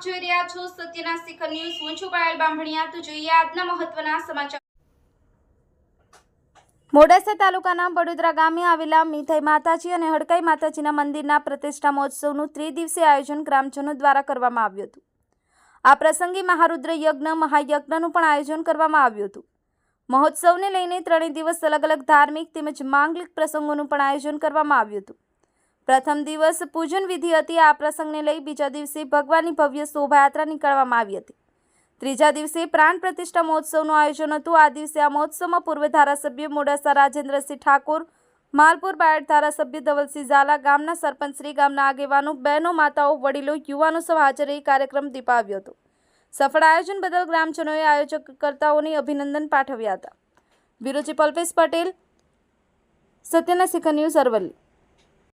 સત્યના શિખર ન્યૂઝ. હું છું પાયલ બાંભણિયા તો જોઈએ આજના મહત્વના સમાચાર. મોડાસા તાલુકાના બડોદરા ગામે આવેલા મીઠાઈ માતાજી અને હડકાઈ માતાજીના મંદિરના પ્રતિષ્ઠા મહોત્સવનું ત્રિદિવસીય આયોજન ગ્રામજનો દ્વારા કરવામાં આવ્યું હતું. આ પ્રસંગે મહારુદ્ર યજ્ઞ, મહાયજ્ઞનું પણ આયોજન કરવામાં આવ્યું હતું. મહોત્સવને લઈને ત્રણેય દિવસ અલગ અલગ ધાર્મિક તેમજ માંગલિક પ્રસંગોનું પણ આયોજન કરવામાં આવ્યું હતું. પ્રથમ દિવસ પૂજન વિધિ હતી. આ પ્રસંગને લઈ બીજા દિવસે ભગવાનની ભવ્ય શોભાયાત્રા નીકળવામાં આવી હતી. ત્રીજા દિવસે પ્રાણ પ્રતિષ્ઠા મહોત્સવનું આયોજન હતું. આ દિવસે આ મહોત્સવમાં પૂર્વ ધારાસભ્ય મોડાસા રાજેન્દ્રસિંહ ઠાકોર, માલપુર બાયડ ધારાસભ્ય ધવલસિંહ ઝાલા, ગામના સરપંચ શ્રી, ગામના આગેવાનો, બહેનો, માતાઓ, વડીલો, યુવાનો સૌ હાજર રહી કાર્યક્રમ દીપાવ્યો હતો. સફળ આયોજન બદલ ગ્રામજનોએ આયોજકકર્તાઓને અભિનંદન પાઠવ્યા હતા. બ્યુરો ચીફ અલ્પેશ પટેલ, સત્યના શિખર ન્યૂઝ અરવલ્લી.